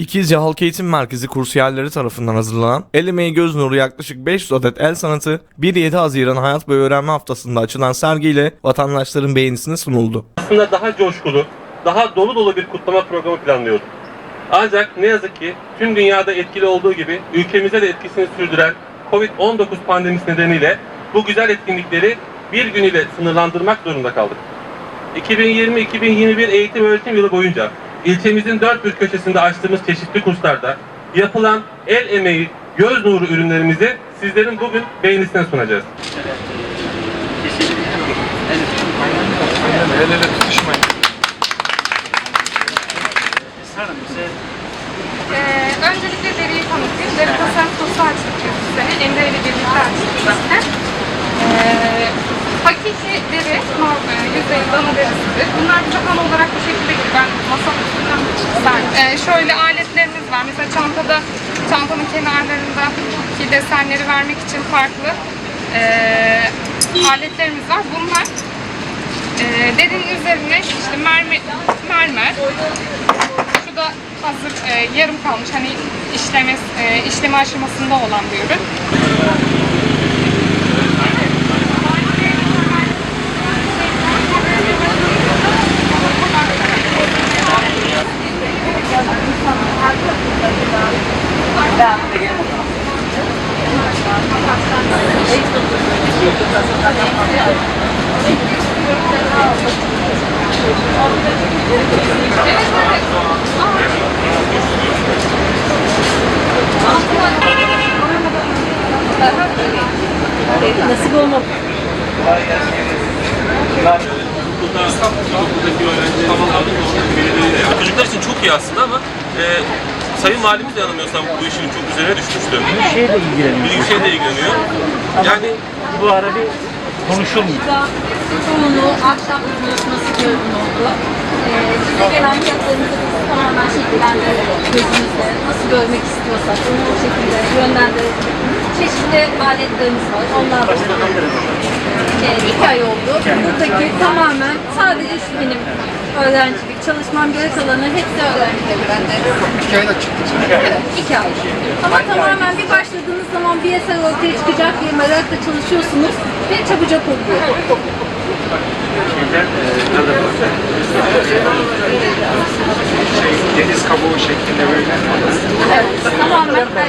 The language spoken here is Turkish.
İkizce Halk Eğitim Merkezi kursiyerleri tarafından hazırlanan El Emeği Göz Nuru yaklaşık 500 adet el sanatı 1-7 Haziran Hayat Boyu Öğrenme Haftası'nda açılan sergiyle vatandaşların beğenisine sunuldu. aslında daha coşkulu, daha dolu dolu bir kutlama programı planlıyorduk. Ancak ne yazık ki tüm dünyada etkili olduğu gibi ülkemize de etkisini sürdüren Covid-19 pandemisi nedeniyle bu güzel etkinlikleri bir gün ile sınırlandırmak zorunda kaldık. 2020-2021 eğitim öğretim yılı boyunca ilçemizin dört bir köşesinde açtığımız çeşitli kurslarda yapılan el emeği, göz nuru ürünlerimizi sizlerin bugün beğenisine sunacağız. El ele tutuşmayın. Ee, öncelikle deriyi tanıtayım. Deri tasarım kursu açtık biz sene. Emre ile birlikte açtık sene. Ee, hakiki deri, normal, yüzey dana derisidir. Bunlar bize ham olarak bu şekilde gelir. Ben masanın üstünden de çıksam. Ee, şöyle aletlerimiz var. Mesela çantada, çantanın kenarlarındaki desenleri vermek için farklı ee, aletlerimiz var. Bunlar ee, derinin üzerine işte mermer, mermer şu da hazır e, yarım kalmış hani işleme, e, işleme aşamasında olan bir ürün. Nasip olmak. Çocuklar için çok iyi aslında ama e, Sayın Valimiz de yanılmıyorsam bu işin çok üzerine düşmüştü. şeyle ilgileniyor. Büyükşehir'le ilgileniyor. Yani Bu ara bir konuşulmuyor. Bir buluşması bir ürün oldu. Ee, size gelen fiyatlarımızı biz tamamen şekillendirerek gözümüzde nasıl görmek istiyorsak onu o şekilde yönlendirerek çeşitli aletlerimiz var. Onlarla ee, iki ay oldu. Buradaki tamamen sadece şu benim öğrencilik, çalışmam geri kalanı hepsi öğrencilik bende. İki ayda çıktı. Evet, iki ay. Ama tamamen bir başladığınız zaman bir eser ortaya çıkacak diye merakla çalışıyorsunuz ve çabucak oluyor. Deniz kabuğu şeklinde böyle. Evet, tamamen